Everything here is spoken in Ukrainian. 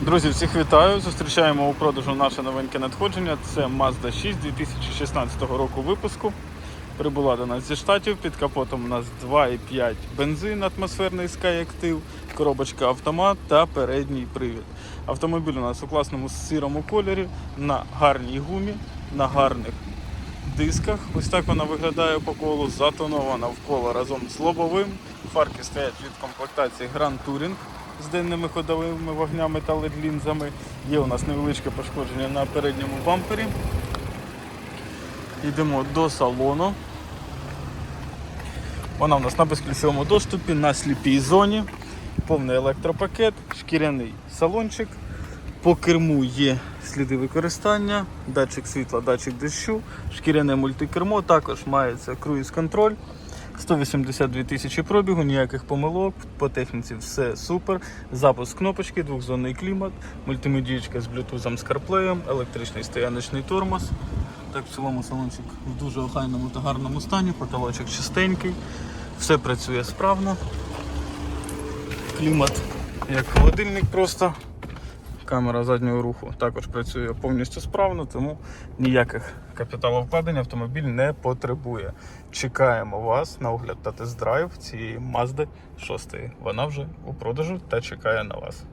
Друзі, всіх вітаю! Зустрічаємо у продажу наше новеньке надходження. Це Mazda 6 2016 року випуску. Прибула до нас зі штатів. Під капотом у нас 2,5 бензин атмосферний Skyactiv, коробочка автомат та передній привід. Автомобіль у нас у класному сірому кольорі, на гарній гумі, на гарних дисках. Ось так вона виглядає по колу, затонована в коло разом з лобовим. Фарки стоять від комплектації Grand Touring з денними ходовими вогнями та LED-лінзами. Є у нас невеличке пошкодження на передньому бампері. Йдемо до салону. Вона у нас на безключовому доступі, на сліпій зоні, повний електропакет, шкіряний салончик. По керму є сліди використання, датчик світла, датчик дощу, шкіряне мультикермо, також мається круїз-контроль. 182 тисячі пробігу, ніяких помилок, по техніці все супер. Запуск кнопочки, двохзонний клімат, мультимедієчка з блютузом з CarPlay, електричний стояночний тормоз. Так, в цілому салончик в дуже охайному та гарному стані, потолочок чистенький, все працює справно. Клімат як холодильник просто. Камера заднього руху також працює повністю справно, тому ніяких капіталовкладень автомобіль не потребує. Чекаємо вас на огляд та тест-драйв цієї Mazda 6. Вона вже у продажу та чекає на вас.